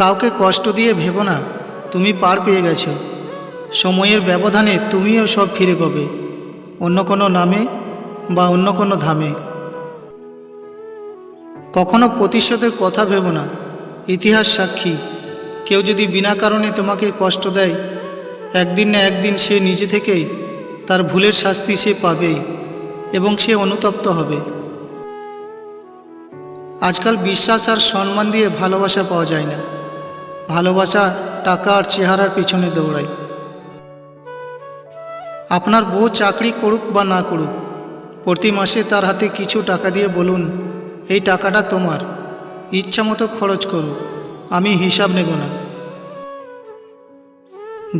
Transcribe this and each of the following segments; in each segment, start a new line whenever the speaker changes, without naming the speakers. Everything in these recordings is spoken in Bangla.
কাউকে কষ্ট দিয়ে ভেবো না, তুমি পার পেয়ে গেছো। সময়ের ব্যবধানে তুমিও সব ফিরে পাবে, অন্য কোনো নামে বা অন্য কোনো ধামে। কখনো প্রতিশোধের কথা ভেবো না, ইতিহাস সাক্ষী। কেউ যদি বিনা কারণে তোমাকে কষ্ট দেয়, একদিন না একদিন সে নিজে থেকেই তার ভুলের শাস্তি সে পাবেই এবং সে অনুতপ্ত হবে। আজকাল বিশ্বাস আর সম্মান দিয়ে ভালোবাসা পাওয়া যায় না। ভালোবাসা, টাকা আর চেহারার পিছনে দৌড়ায়। আপনার বউ চাকরি করুক বা না করুক, প্রতি মাসে তার হাতে কিছু টাকা দিয়ে বলুন, এই টাকাটা তোমার, ইচ্ছা মতো খরচ করো, আমি হিসাব নেব না।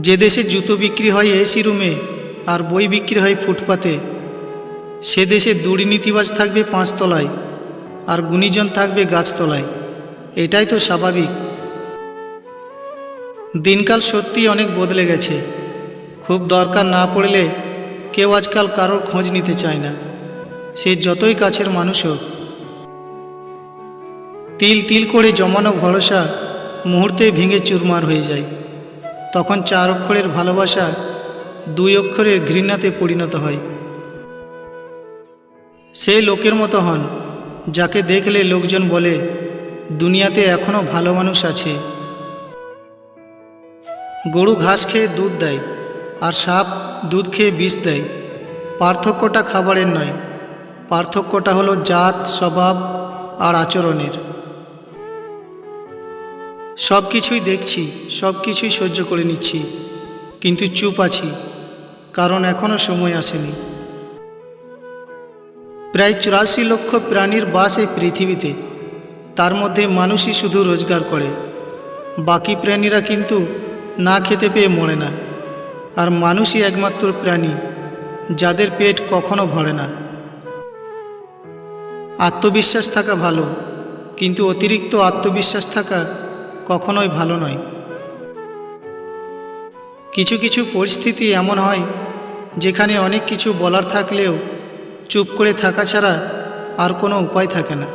যে দেশে জুতো বিক্রি হয় এসি রুমে আর বই বিক্রি হয় ফুটপাতে, সে দেশে দুর্নীতিবাজ থাকবে পাঁচতলায় আর গুণীজন থাকবে গাছতলায়। এটাই তো স্বাভাবিক। দিনকাল সত্যি অনেক বদলে গেছে। খুব দরকার না পড়লে কেউ আজকাল কারোর খোঁজ নিতে চায় না। সে যতই কাছের মানুষ হোক। তিল তিল করে জমানো ভরসা মুহূর্তে ভেঙে চুরমার হয়ে যায়। তখন চার অক্ষরের ভালোবাসা দুই অক্ষরের ঘৃণাতে পরিণত হয়। সেই লোকের মতো হন, যাকে দেখলে লোকজন বলে, দুনিয়াতে এখনও ভালো মানুষ আছে। গরু ঘাস খেয়ে দুধ দেয় আর সাপ দুধ খেয়ে বিষ দেয়। পার্থক্যটা খাবারের নয়। পার্থক্যটা হলো জাত, স্বভাব আর আচরণের। সব কিছুই দেখছি সব কিছুই সহ্য করে নিচ্ছি, কিন্তু চুপ আছি, কারণ এখনও সময় আসেনি। প্রায় চুরাশি লক্ষ প্রাণীর বাস এই পৃথিবীতে। তার মধ্যে মানুষই শুধু রোজগার করে। বাকি প্রাণীরা কিন্তু না খেতে পেয়ে মরে না। আর মানুষই একমাত্র প্রাণী, যাদের পেট কখনো ভরে না। আত্মবিশ্বাস থাকা ভালো, কিন্তু অতিরিক্ত আত্মবিশ্বাস থাকা কখনোই ভালো নয়। কিছু কিছু পরিস্থিতি এমন হয়, যেখানে অনেক কিছু বলার থাকলেও চুপ করে থাকা ছাড়া আর কোনো উপায় থাকে না।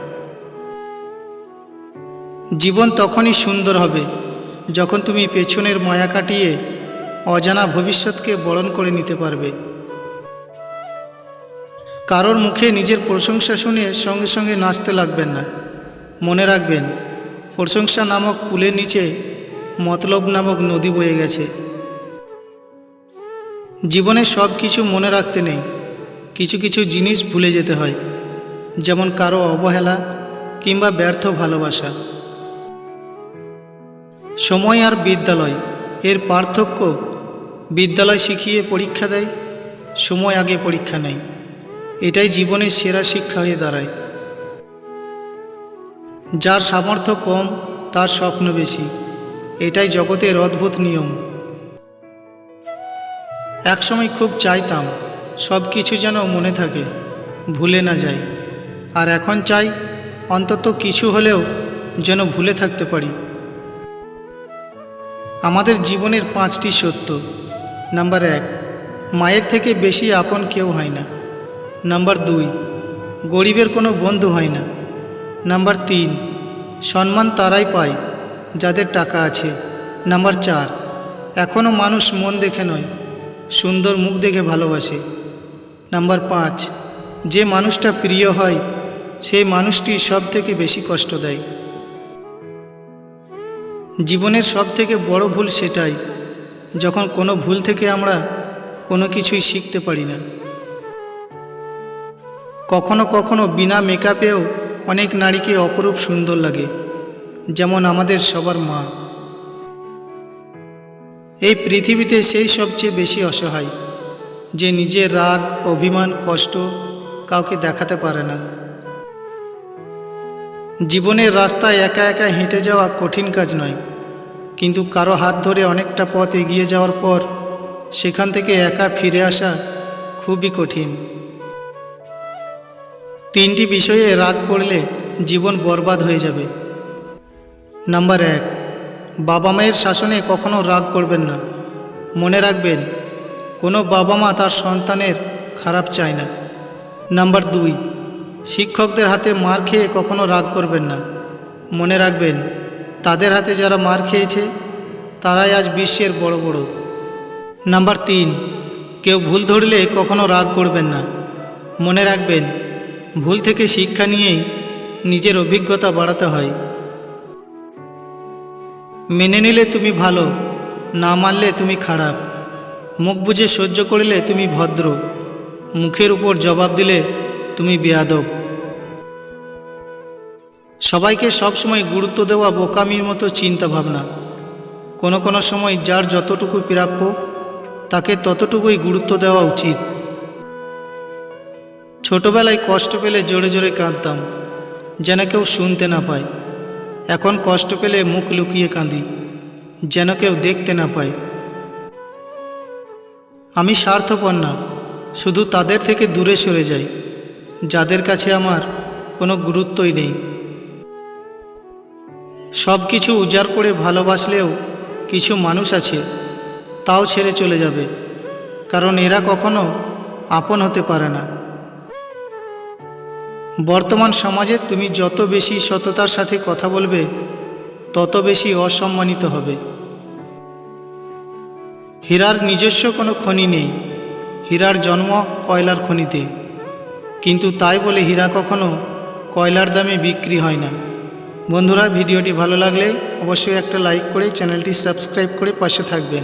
জীবন তখনই সুন্দর হবে যখন তুমি পেছনের মায়া কাটিয়ে অজানা ভবিষ্যৎকে বরণ করে নিতে পারবে। কারোর মুখে নিজের প্রশংসা শুনে সঙ্গে সঙ্গে নাচতে লাগবেন না। মনে রাখবেন, প্রশংসা নামক পুলের নিচে মতলব নামক নদী বয়ে গেছে। জীবনে সব কিছু মনে রাখতে নেই, কিছু কিছু জিনিস ভুলে যেতে হয়, যেমন কারও অবহেলা কিংবা ব্যর্থ ভালোবাসা। সময় আর বিদ্যালয়, এর পার্থক্য বিদ্যালয় শিখিয়ে পরীক্ষা দেয়, সময় আগে পরীক্ষা নেয়। এটাই জীবনের সেরা শিক্ষা হয়ে দাঁড়ায়। যার সামর্থ্য কম, তার স্বপ্ন বেশি। এটাই জগতের অদ্ভুত নিয়ম। একসময় খুব চাইতাম সব কিছু যেন মনে থাকে, ভুলে না যায় আর এখন চাই, অন্তত কিছু হলেও যেন ভুলে থাকতে পারি। আমাদের জীবনের পাঁচটি সত্য। নাম্বার এক, মায়ের থেকে বেশি আপন কেউ হয় না। নাম্বার দুই, গরিবের কোনো বন্ধু হয় না। নাম্বার তিন, সম্মান তারাই পায় যাদের টাকা আছে। নাম্বার চার এখনও মানুষ মন দেখে নয়, সুন্দর মুখ দেখে ভালোবাসে। নাম্বার পাঁচ, যে মানুষটা প্রিয় হয়, সেই মানুষটি সব থেকে বেশি কষ্ট দেয়। জীবনের সব থেকে বড় ভুল সেটাই, যখন কোনো ভুল থেকে আমরা কোনো কিছুই শিখতে পারি না। কখনো কখনো বিনা মেকআপেও অনেক নারীকে অপরূপ সুন্দর লাগে, যেমন আমাদের সবার মা। এই পৃথিবীতে সেই সবচেয়ে বেশি অসহায়, যে নিজের রাগ, অভিমান, কষ্ট কাউকে দেখাতে পারে না। জীবনের রাস্তায় একা একা হেঁটে যাওয়া কঠিন কাজ নয়। কিন্তু কারও হাত ধরে অনেকটা পথ এগিয়ে যাওয়ার পর সেখান থেকে একা ফিরে আসা খুবই কঠিন। তিনটি বিষয়ে রাগ করলে জীবন বরবাদ হয়ে যাবে। নাম্বার এক, বাবা মায়ের শাসনে কখনো রাগ করবেন না। মনে রাখবেন, কোনো বাবা মা তার সন্তানের খারাপ চায় না। নাম্বার দুই শিক্ষকদের হাতে মার খেয়ে কখনো রাগ করবেন না। মনে রাখবেন, তাদের হাতে যারা মার খেয়েছে, তারাই আজ বিশ্বের বড় বড়। নাম্বার তিন, কেউ ভুল ধরলে কখনো রাগ করবেন না। মনে রাখবেন, ভুল থেকে শিক্ষা নিয়েই নিজের অভিজ্ঞতা বাড়াতে হয়। মেনে নিলে তুমি ভালো, না মানলে তুমি খারাপ। মুখ বুঝে সহ্য করলে তুমি ভদ্র। মুখের উপর জবাব দিলে তুমি বেয়াদব। সবাইকে সবসময় গুরুত্ব দেওয়া বোকামির মতো চিন্তা ভাবনা কোনো কোনো সময় যার যতটুকু প্রাপ্য, তাকে ততটুকুই গুরুত্ব দেওয়া উচিত। ছোটবেলায় কষ্ট পেলে জোরে জোরে কাঁদতাম, যেন কেউ শুনতে না পায়। এখন কষ্ট পেলে মুখ লুকিয়ে কাঁদি, যেন কেউ দেখতে না পায়। আমি স্বার্থপর না, শুধু তাদের থেকে দূরে সরে যাই। যাদের কাছে আমার কোনো গুরুত্বই নেই। সব কিছু উজাড় করে ভালোবাসলেও কিছু মানুষ আছে, তাও ছেড়ে চলে যাবে, কারণ এরা কখনো আপন হতে পারে না। বর্তমান সমাজে তুমি যত বেশি সততার সাথে কথা বলবে, তত বেশি অসম্মানিত হবে। হীরার নিজস্ব কোনো খনি নেই, হীরার জন্ম কয়লার খনিতে। কিন্তু তাই বলে হীরা কখনো কয়লার দামে বিক্রি হয় না। বন্ধুরা, ভিডিওটি ভালো লাগলে অবশ্যই একটা লাইক করে চ্যানেলটি সাবস্ক্রাইব করে পাশে থাকবেন।